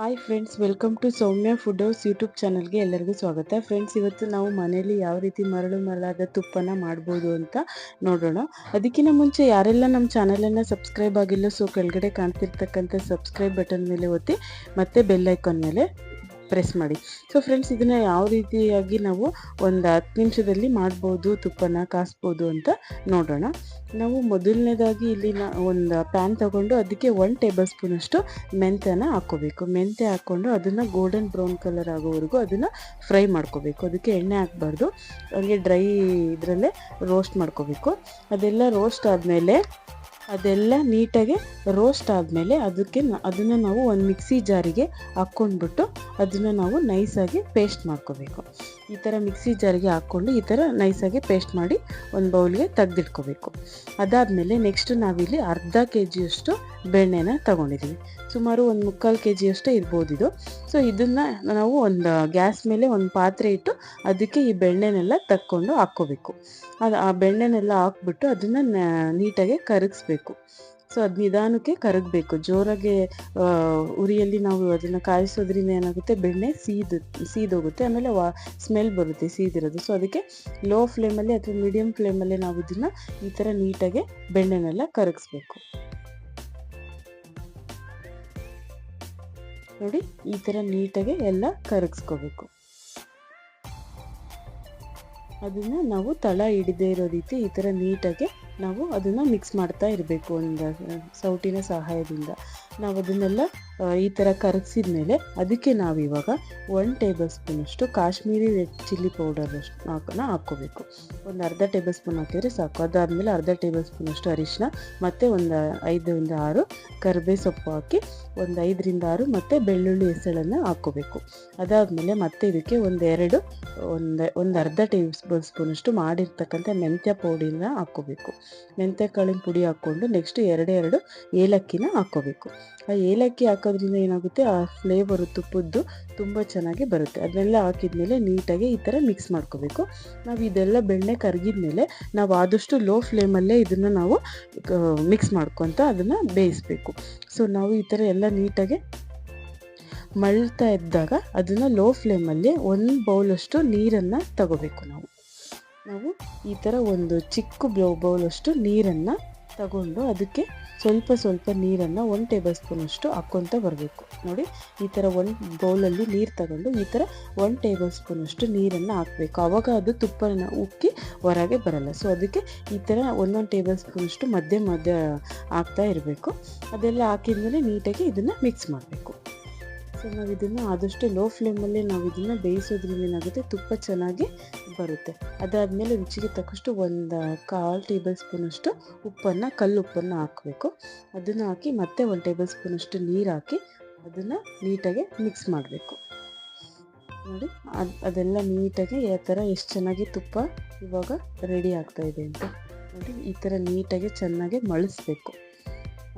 Hi friends welcome to Soumya food house YouTube ಚಾನಲ್ಗೆ ಎಲ್ಲರಿಗೂ ಸ್ವಾಗತ. ಫ್ರೆಂಡ್ಸ್ ಇವತ್ತು ನಾವು ಮನೆಯಲ್ಲಿ ಯಾವ ರೀತಿ ಮರಳು ಮರಳಾದ ತುಪ್ಪನ ಮಾಡ್ಬೋದು ಅಂತ ನೋಡೋಣ. ಅದಕ್ಕಿಂತ ಮುಂಚೆ ಯಾರೆಲ್ಲ ನಮ್ಮ ಚಾನಲನ್ನು ಸಬ್ಸ್ಕ್ರೈಬ್ ಆಗಿಲ್ಲ ಸೊ ಕೆಳಗಡೆ ಕಾಣ್ತಿರ್ತಕ್ಕಂಥ ಸಬ್ಸ್ಕ್ರೈಬ್ ಬಟನ್ ಮೇಲೆ ಒತ್ತಿ, ಮತ್ತೆ ಬೆಲ್ ಐಕಾನ್ ಮೇಲೆ ಪ್ರೆಸ್ ಮಾಡಿ. ಸೊ ಫ್ರೆಂಡ್ಸ್ ಇದನ್ನು ಯಾವ ರೀತಿಯಾಗಿ ನಾವು ಒಂದು ಹತ್ತು ನಿಮಿಷದಲ್ಲಿ ಮಾಡ್ಬೋದು, ತುಪ್ಪನ ಕಾಸ್ಬೋದು ಅಂತ ನೋಡೋಣ. ನಾವು ಮೊದಲನೇದಾಗಿ ಇಲ್ಲಿ ಒಂದು ಪ್ಯಾನ್ ತಗೊಂಡು ಅದಕ್ಕೆ ಒನ್ ಟೇಬಲ್ ಸ್ಪೂನಷ್ಟು ಮೆಂತ್ಯನ ಹಾಕ್ಕೋಬೇಕು. ಮೆಂತ್ಯ ಹಾಕ್ಕೊಂಡು ಅದನ್ನು ಗೋಲ್ಡನ್ ಬ್ರೌನ್ ಕಲರ್ ಆಗೋವರೆಗೂ ಅದನ್ನು ಫ್ರೈ ಮಾಡ್ಕೋಬೇಕು. ಅದಕ್ಕೆ ಎಣ್ಣೆ ಹಾಕ್ಬಾರ್ದು. ಹಾಗೆ ಡ್ರೈ ಇದರಲ್ಲೇ ರೋಸ್ಟ್ ಮಾಡ್ಕೋಬೇಕು. ಅದೆಲ್ಲ ರೋಸ್ಟ್ ಆದಮೇಲೆ ಅದೆಲ್ಲ ನೀಟಾಗಿ ರೋಸ್ಟ್ ಆದಮೇಲೆ ಅದಕ್ಕೆ ಅದನ್ನು ನಾವು ಒಂದು ಮಿಕ್ಸಿ ಜಾರಿಗೆ ಹಾಕ್ಕೊಂಡ್ಬಿಟ್ಟು ಅದನ್ನು ನಾವು ನೈಸಾಗಿ ಪೇಸ್ಟ್ ಮಾಡ್ಕೋಬೇಕು. ಈ ಥರ ಮಿಕ್ಸಿ ಜಾರಿಗೆ ಹಾಕ್ಕೊಂಡು ಈ ಥರ ನೈಸಾಗಿ ಪೇಸ್ಟ್ ಮಾಡಿ ಒಂದು ಬೌಲ್ಗೆ ತೆಗೆದಿಟ್ಕೋಬೇಕು. ಅದಾದಮೇಲೆ ನೆಕ್ಸ್ಟ್ ನಾವಿಲ್ಲಿ ಅರ್ಧ ಕೆ ಜಿಯಷ್ಟು ಬೆಣ್ಣೆನ ತಗೊಂಡಿದ್ದೀವಿ ಸುಮಾರು ಒಂದು ಮುಕ್ಕಾಲು ಕೆ ಜಿಯಷ್ಟೇ ಇರ್ಬೋದು ಇದು. ಸೊ ಇದನ್ನು ನಾವು ಒಂದು ಗ್ಯಾಸ್ ಮೇಲೆ ಒಂದು ಪಾತ್ರೆ ಇಟ್ಟು ಅದಕ್ಕೆ ಈ ಬೆಣ್ಣೆನೆಲ್ಲ ತಕ್ಕೊಂಡು ಹಾಕ್ಕೋಬೇಕು. ಅದು ಆ ಬೆಣ್ಣೆನೆಲ್ಲ ಹಾಕ್ಬಿಟ್ಟು ಅದನ್ನು ನೀಟಾಗಿ ಕರಗಿಸ್ಬೇಕು. ಸೊ ಅದು ನಿಧಾನಕ್ಕೆ ಕರಗಬೇಕು. ಜೋರಾಗಿ ಉರಿಯಲ್ಲಿ ನಾವು ಅದನ್ನು ಕಾಯಿಸೋದ್ರಿಂದ ಏನಾಗುತ್ತೆ? ಬೆಣ್ಣೆ ಸೀದು, ಸೀದೋಗುತ್ತೆ. ಆಮೇಲೆ ವಾ ಸ್ಮೆಲ್ ಬರುತ್ತೆ ಸೀದಿರೋದು. ಸೊ ಅದಕ್ಕೆ ಲೋ ಫ್ಲೇಮಲ್ಲಿ ಅಥವಾ ಮೀಡಿಯಮ್ ಫ್ಲೇಮಲ್ಲಿ ನಾವು ಇದನ್ನು ಈ ಥರ ನೀಟಾಗಿ ಬೆಣ್ಣೆನೆಲ್ಲ ಕರಗಿಸ್ಬೇಕು. ನೋಡಿ, ಈ ಥರ ನೀಟಾಗಿ ಎಲ್ಲ ಕರಗಿಸ್ಕೋಬೇಕು. ಅದನ್ನು ನಾವು ತಳ ಹಿಡಿದೇ ಇರೋ ರೀತಿ ಈ ಥರ ನೀಟಾಗಿ ನಾವು ಅದನ್ನು ಮಿಕ್ಸ್ ಮಾಡ್ತಾ ಇರಬೇಕು ಒಂದು ಸೌಟಿನ ಸಹಾಯದಿಂದ. ನಾವು ಅದನ್ನೆಲ್ಲ ಈ ಥರ ಕರಗಿಸಿದ ಮೇಲೆ ಅದಕ್ಕೆ ನಾವು ಇವಾಗ ಒನ್ ಟೇಬಲ್ ಸ್ಪೂನಷ್ಟು ಕಾಶ್ಮೀರಿ ರೆಡ್ ಚಿಲ್ಲಿ ಪೌಡರ್ ಹಾಕೋಣ ಹಾಕ್ಕೋಬೇಕು. ಒಂದು ಅರ್ಧ ಟೇಬಲ್ ಸ್ಪೂನ್ ಹಾಕಿದರೆ ಸಾಕು. ಅದಾದಮೇಲೆ ಅರ್ಧ ಟೇಬಲ್ ಸ್ಪೂನಷ್ಟು ಅರಿಶಿನ ಮತ್ತು ಒಂದು ಐದರಿಂದ ಆರು ಕರಿಬೇ ಸೊಪ್ಪು ಹಾಕಿ, ಒಂದು ಐದರಿಂದ ಆರು ಮತ್ತು ಬೆಳ್ಳುಳ್ಳಿ ಹೆಸಳನ್ನು ಹಾಕ್ಕೋಬೇಕು. ಅದಾದಮೇಲೆ ಮತ್ತೆ ಇದಕ್ಕೆ ಒಂದೆರಡು ಒಂದು ಒಂದು ಅರ್ಧ ಟೇಬಲ್ ಸ್ಪೂನಷ್ಟು ಮಾಡಿರ್ತಕ್ಕಂಥ ಮೆಂತ್ಯ ಪೌಡಿನ ಹಾಕ್ಕೋಬೇಕು. ಮೆಂತ್ಯ ಕಾಳಿನ ಪುಡಿ ಹಾಕ್ಕೊಂಡು ನೆಕ್ಸ್ಟ್ ಎರಡೆರಡು ಏಲಕ್ಕಿನ ಹಾಕ್ಕೋಬೇಕು. ಆ ಏಲಕ್ಕಿ ಹಾಕೋದ್ರಿಂದ ಏನಾಗುತ್ತೆ? ಆ ಫ್ಲೇವರು ತುಪ್ಪದ್ದು ತುಂಬ ಚೆನ್ನಾಗಿ ಬರುತ್ತೆ. ಅದನ್ನೆಲ್ಲ ಹಾಕಿದ್ಮೇಲೆ ನೀಟಾಗಿ ಈ ಥರ ಮಿಕ್ಸ್ ಮಾಡ್ಕೋಬೇಕು. ನಾವು ಇದೆಲ್ಲ ಬೆಣ್ಣೆ ಕರಗಿದ್ಮೇಲೆ ನಾವು ಆದಷ್ಟು ಲೋ ಫ್ಲೇಮಲ್ಲೇ ಇದನ್ನು ನಾವು ಮಿಕ್ಸ್ ಮಾಡ್ಕೊತ ಅದನ್ನು ಬೇಯಿಸಬೇಕು. ಸೊ ನಾವು ಈ ಥರ ಎಲ್ಲ ನೀಟಾಗಿ ಮಳ್ತಾ ಇದ್ದಾಗ ಅದನ್ನು ಲೋ ಫ್ಲೇಮಲ್ಲಿ ಒಂದು ಬೌಲಷ್ಟು ನೀರನ್ನು ತಗೋಬೇಕು ನಾವು. ನಾವು ಈ ಥರ ಒಂದು ಚಿಕ್ಕ ಬ್ಲೌ ಬೌಲಷ್ಟು ನೀರನ್ನು ತಗೊಂಡು ಅದಕ್ಕೆ ಸ್ವಲ್ಪ ಸ್ವಲ್ಪ ನೀರನ್ನು ಒನ್ ಟೇಬಲ್ ಸ್ಪೂನಷ್ಟು ಹಾಕ್ಕೊತ ಬರಬೇಕು. ನೋಡಿ, ಈ ಥರ ಒಂದು ಬೌಲಲ್ಲಿ ನೀರು ತಗೊಂಡು ಈ ಥರ ಒನ್ ಟೇಬಲ್ ಸ್ಪೂನಷ್ಟು ನೀರನ್ನು ಹಾಕಬೇಕು. ಆವಾಗ ಅದು ತುಪ್ಪನ ಉಕ್ಕಿ ಹೊರಗೆ ಬರಲ್ಲ. ಸೊ ಅದಕ್ಕೆ ಈ ಥರ ಒಂದೊಂದು ಟೇಬಲ್ ಸ್ಪೂನಷ್ಟು ಮಧ್ಯೆ ಮಧ್ಯ ಹಾಕ್ತಾ ಇರಬೇಕು. ಅದೆಲ್ಲ ಹಾಕಿದ್ಮೇಲೆ ನೀಟಾಗಿ ಇದನ್ನು ಮಿಕ್ಸ್ ಮಾಡಬೇಕು. ಸೊ ನಾವು ಇದನ್ನು ಆದಷ್ಟು ಲೋ ಫ್ಲೇಮಲ್ಲಿ ನಾವು ಇದನ್ನು ಬೇಯಿಸೋದ್ರಿಂದ ಏನಾಗುತ್ತೆ? ತುಪ್ಪ ಚೆನ್ನಾಗಿ ಬರುತ್ತೆ. ಅದಾದಮೇಲೆ ರುಚಿಗೆ ತಕ್ಕಷ್ಟು ಒಂದು ಕಾಲು ಟೇಬಲ್ ಸ್ಪೂನಷ್ಟು ಉಪ್ಪನ್ನು, ಕಲ್ಲು ಉಪ್ಪನ್ನು ಹಾಕಬೇಕು. ಅದನ್ನು ಹಾಕಿ ಮತ್ತೆ ಒಂದು ಟೇಬಲ್ ಸ್ಪೂನಷ್ಟು ನೀರು ಹಾಕಿ ಅದನ್ನು ನೀಟಾಗಿ ಮಿಕ್ಸ್ ಮಾಡಬೇಕು. ನೋಡಿ, ಅದು, ಅದೆಲ್ಲ ನೀಟಾಗಿ ಯಾವ ಥರ ಎಷ್ಟು ಚೆನ್ನಾಗಿ ತುಪ್ಪ ಇವಾಗ ರೆಡಿ ಆಗ್ತಾ ಇದೆ ಅಂತ. ನೋಡಿ, ಈ ಥರ ನೀಟಾಗಿ ಚೆನ್ನಾಗಿ ಮಳಿಸ್ಬೇಕು.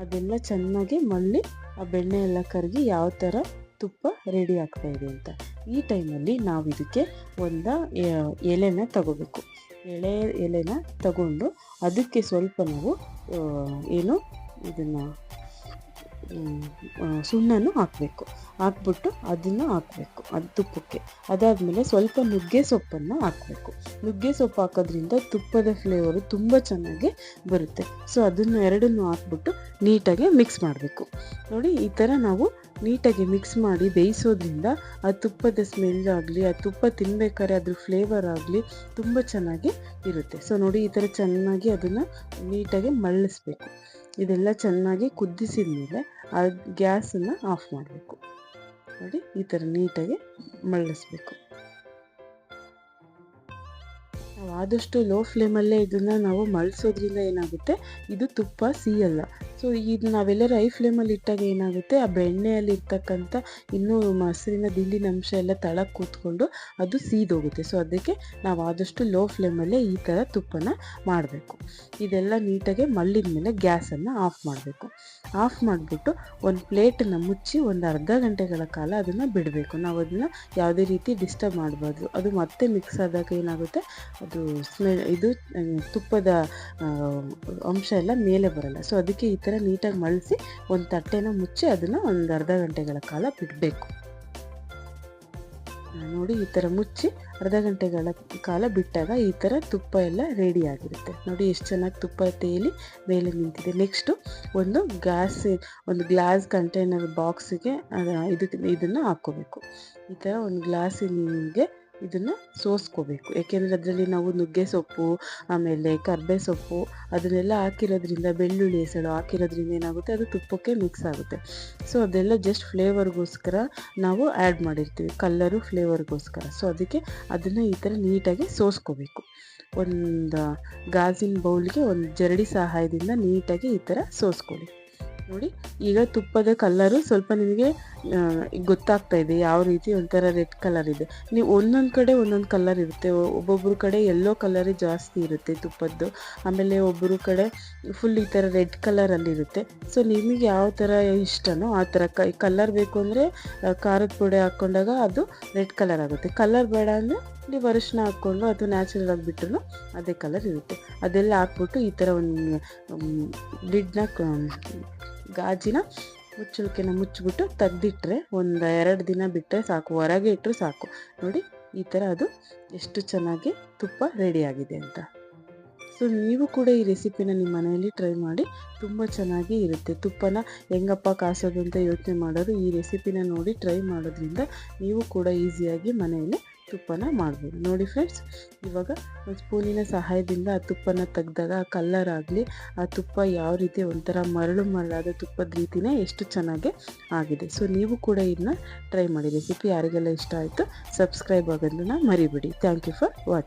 ಅದೆಲ್ಲ ಚೆನ್ನಾಗಿ ಮಳ್ಳಿ ಆ ಬೆಣ್ಣೆ ಎಲ್ಲ ಕರಗಿ ಯಾವ ಥರ ತುಪ್ಪ ರೆಡಿ ಆಗ್ತಾ ಇದೆ ಅಂತ. ಈ ಟೈಮಲ್ಲಿ ನಾವು ಇದಕ್ಕೆ ಒಂದು ಎಲೆನ ತಗೋಬೇಕು. ಎಳೆ, ಎಲೆನ ತಗೊಂಡು ಅದಕ್ಕೆ ಸ್ವಲ್ಪ ನಾವು ಏನು ಇದನ್ನು ಸುಣ್ಣನೂ ಹಾಕಬೇಕು. ಹಾಕ್ಬಿಟ್ಟು ಅದನ್ನು ಹಾಕಬೇಕು, ಅದು ತುಪ್ಪಕ್ಕೆ. ಅದಾದಮೇಲೆ ಸ್ವಲ್ಪ ನುಗ್ಗೆ ಸೊಪ್ಪನ್ನು ಹಾಕಬೇಕು. ನುಗ್ಗೆ ಸೊಪ್ಪು ಹಾಕೋದ್ರಿಂದ ತುಪ್ಪದ ಫ್ಲೇವರು ತುಂಬ ಚೆನ್ನಾಗಿ ಬರುತ್ತೆ. ಸೊ ಅದನ್ನು ಎರಡನ್ನೂ ಹಾಕ್ಬಿಟ್ಟು ನೀಟಾಗಿ ಮಿಕ್ಸ್ ಮಾಡಬೇಕು. ನೋಡಿ, ಈ ಥರ ನಾವು ನೀಟಾಗಿ ಮಿಕ್ಸ್ ಮಾಡಿ ಬೇಯಿಸೋದ್ರಿಂದ ಆ ತುಪ್ಪದ ಸ್ಮೆಲ್ ಆಗಲಿ, ಆ ತುಪ್ಪ ತಿನ್ಬೇಕಾದ್ರೆ ಅದ್ರ ಫ್ಲೇವರ್ ಆಗಲಿ ತುಂಬ ಚೆನ್ನಾಗಿ ಇರುತ್ತೆ. ಸೊ ನೋಡಿ ಈ ಥರ ಚೆನ್ನಾಗಿ ಅದನ್ನು ನೀಟಾಗಿ ಮಳ್ಳಿಸ್ಬೇಕು ಇದೆಲ್ಲ ಚೆನ್ನಾಗಿ ಕುದಿಸಿದ ಮೇಲೆ ಆ ಗ್ಯಾಸನ್ನು ಆಫ್ ಮಾಡಬೇಕು. ನೋಡಿ ಈ ಥರ ನೀಟಾಗಿ ಮಳ್ಳಿಸ್ಬೇಕು ಆದಷ್ಟು ಲೋ ಫ್ಲೇಮಲ್ಲೇ ಇದನ್ನು ನಾವು ಮಳಿಸೋದ್ರಿಂದ ಏನಾಗುತ್ತೆ? ಇದು ತುಪ್ಪ ಸಿಯಲ್ಲ ಸೊ ಇದು ನಾವೆಲ್ಲ ರೈ ಫ್ಲೇಮಲ್ಲಿ ಇಟ್ಟಾಗ ಏನಾಗುತ್ತೆ? ಆ ಬೆಣ್ಣೆಯಲ್ಲಿ ಇರ್ತಕ್ಕಂಥ ಇನ್ನೂ ಮೊಸರಿನ ದಿಂಡಿನ ಅಂಶ ಎಲ್ಲ ತಳಕ್ಕೆ ಕೂತ್ಕೊಂಡು ಅದು ಸೀದೋಗುತ್ತೆ ಸೊ ಅದಕ್ಕೆ ನಾವು ಆದಷ್ಟು ಲೋ ಫ್ಲೇಮಲ್ಲೇ ಈ ಥರ ತುಪ್ಪನ ಮಾಡಬೇಕು. ಇದೆಲ್ಲ ನೀಟಾಗಿ ಮಳ್ಳಿದ ಮೇಲೆ ಗ್ಯಾಸನ್ನು ಆಫ್ ಮಾಡಬೇಕು. ಆಫ್ ಮಾಡಿಬಿಟ್ಟು ಒಂದು ಪ್ಲೇಟನ್ನ ಮುಚ್ಚಿ ಒಂದು ಅರ್ಧ ಗಂಟೆಗಳ ಕಾಲ ಅದನ್ನು ಬಿಡಬೇಕು. ನಾವು ಅದನ್ನು ಯಾವುದೇ ರೀತಿ ಡಿಸ್ಟರ್ಬ್ ಮಾಡಬಾರ್ದು. ಅದು ಮತ್ತೆ ಮಿಕ್ಸ್ ಆದಾಗ ಏನಾಗುತ್ತೆ? ಅದು ಸ್ಮೆಲ್ ಇದು ತುಪ್ಪದ ಅಂಶ ಎಲ್ಲ ಮೇಲೆ ಬರಲ್ಲ. ಸೊ ಅದಕ್ಕೆ ಈ ಥರ ನೀಟಾಗಿ ಮಳಿಸಿ ಒಂದು ತಟ್ಟೆನ ಮುಚ್ಚಿ ಅದನ್ನು ಒಂದು ಅರ್ಧ ಗಂಟೆಗಳ ಕಾಲ ಬಿಡಬೇಕು. ನೋಡಿ ಈ ಥರ ಮುಚ್ಚಿ ಅರ್ಧ ಗಂಟೆಗಳ ಕಾಲ ಬಿಟ್ಟಾಗ ಈ ಥರ ತುಪ್ಪ ಎಲ್ಲ ರೆಡಿ ಆಗಿರುತ್ತೆ. ನೋಡಿ ಎಷ್ಟು ಚೆನ್ನಾಗಿ ತುಪ್ಪ ತೇಲಿ ಮೇಲೆ ನಿಂತಿದೆ. ನೆಕ್ಸ್ಟು ಒಂದು ಗ್ಯಾಸ್, ಒಂದು ಗ್ಲಾಸ್ ಕಂಟೈನರ್ ಬಾಕ್ಸಿಗೆ ಇದಕ್ಕೆ, ಇದನ್ನು ಹಾಕ್ಕೋಬೇಕು. ಈ ಥರ ಒಂದು ಗ್ಲಾಸಿಗೆ ಇದನ್ನು ಸೋಸ್ಕೋಬೇಕು. ಯಾಕೆಂದರೆ ಅದರಲ್ಲಿ ನಾವು ನುಗ್ಗೆ ಸೊಪ್ಪು, ಆಮೇಲೆ ಕರ್ಬೆ ಸೊಪ್ಪು ಅದನ್ನೆಲ್ಲ ಹಾಕಿರೋದ್ರಿಂದ, ಬೆಳ್ಳುಳ್ಳಿ ಹೆಸಳು ಹಾಕಿರೋದ್ರಿಂದ ಏನಾಗುತ್ತೆ? ಅದು ತುಪ್ಪಕ್ಕೆ ಮಿಕ್ಸ್ ಆಗುತ್ತೆ. ಸೊ ಅದೆಲ್ಲ ಜಸ್ಟ್ ಫ್ಲೇವರ್ಗೋಸ್ಕರ ನಾವು ಆ್ಯಡ್ ಮಾಡಿರ್ತೀವಿ. ಕಲ್ಲರು ಫ್ಲೇವರ್ಗೋಸ್ಕರ ಸೊ ಅದಕ್ಕೆ ಅದನ್ನು ಈ ಥರ ನೀಟಾಗಿ ಸೋಸ್ಕೋಬೇಕು. ಒಂದು ಗಾಜಿನ ಬೌಲ್ಗೆ ಒಂದು ಜರಡಿ ಸಹಾಯದಿಂದ ನೀಟಾಗಿ ಈ ಥರ ಸೋಸ್ಕೊಳ್ಳಿ. ನೋಡಿ. ಈಗ ತುಪ್ಪದ ಕಲ್ಲರು ಸ್ವಲ್ಪ ನಿಮಗೆ ಗೊತ್ತಾಗ್ತಾ ಇದೆ ಯಾವ ರೀತಿ ಒಂಥರ ರೆಡ್ ಕಲರ್ ಇದೆ. ನೀವು ಒಂದೊಂದು ಕಡೆ ಒಂದೊಂದು ಕಲರ್ ಇರುತ್ತೆ. ಒಬ್ಬೊಬ್ಬರು ಕಡೆ ಎಲ್ಲೋ ಕಲರೇ ಜಾಸ್ತಿ ಇರುತ್ತೆ ತುಪ್ಪದ್ದು. ಆಮೇಲೆ ಒಬ್ಬರು ಕಡೆ ಫುಲ್ ಈ ಥರ ರೆಡ್ ಕಲರಲ್ಲಿ ಇರುತ್ತೆ. ಸೊ ನಿಮಗೆ ಯಾವ ಥರ ಇಷ್ಟನೋ ಆ ಥರ ಕಲರ್ ಬೇಕು ಅಂದರೆ ಖಾರದ ಪುಡಿ ಹಾಕ್ಕೊಂಡಾಗ ಅದು ರೆಡ್ ಕಲರ್ ಆಗುತ್ತೆ. ಕಲರ್ ಬೇಡ ಅಂದರೆ ನೀವು ಅರಿಶಿನ ಹಾಕ್ಕೊಂಡು ಅದು ನ್ಯಾಚುರಲ್ ಆಗಿ ಬಿಟ್ಟರು ಅದೇ ಕಲರ್ ಇರುತ್ತೆ. ಅದೆಲ್ಲ ಹಾಕ್ಬಿಟ್ಟು ಈ ಥರ ಒಂದು ಲಿಡ್ನ ಗಾಜಿನ ಮುಚ್ಚಳಿಕೆನ ಮುಚ್ಚಿಬಿಟ್ಟು ತೆಗ್ದಿಟ್ರೆ ಒಂದು ಎರಡು ದಿನ ಬಿಟ್ಟರೆ ಸಾಕು, ಹೊರಗೆ ಇಟ್ಟರೆ ಸಾಕು. ನೋಡಿ, ಈ ಥರ ಅದು ಎಷ್ಟು ಚೆನ್ನಾಗಿ ತುಪ್ಪ ರೆಡಿಯಾಗಿದೆ ಅಂತ. ಸೊ ನೀವು ಕೂಡ ಈ ರೆಸಿಪಿನ ನಿಮ್ಮ ಮನೆಯಲ್ಲಿ ಟ್ರೈ ಮಾಡಿ, ತುಂಬ ಚೆನ್ನಾಗಿ ಇರುತ್ತೆ. ತುಪ್ಪನ ಹೆಂಗಪ್ಪ ಕಾಸೋದು ಅಂತ ಯೋಚನೆ ಮಾಡೋದು ಈ ರೆಸಿಪಿನ ನೋಡಿ ಟ್ರೈ ಮಾಡೋದ್ರಿಂದ ನೀವು ಕೂಡ ಈಸಿಯಾಗಿ ಮನೆಯಲ್ಲಿ ತುಪ್ಪನ ಮಾಡ್ಬೋದು. ನೋಡಿ ಫ್ರೆಂಡ್ಸ್ ಇವಾಗ ಒಂದು ಸ್ಪೂನಿನ ಸಹಾಯದಿಂದ ಆ ತುಪ್ಪನ ತೆಗ್ದಾಗ ಆ ಕಲ್ಲರ್ ಆಗಲಿ, ಆ ತುಪ್ಪ ಯಾವ ರೀತಿ ಒಂಥರ ಮರಳು ಮರಳಾದ ತುಪ್ಪದ ರೀತಿನೇ ಎಷ್ಟು ಚೆನ್ನಾಗಿ ಆಗಿದೆ. ಸೊ ನೀವು ಕೂಡ ಇದನ್ನ ಟ್ರೈ ಮಾಡಿ. ರೆಸಿಪಿ ಯಾರಿಗೆಲ್ಲ ಇಷ್ಟ ಆಯಿತು ಸಬ್ಸ್ಕ್ರೈಬ್ ಆಗೋದನ್ನ ಮರಿಬಿಡಿ. Thank you for watching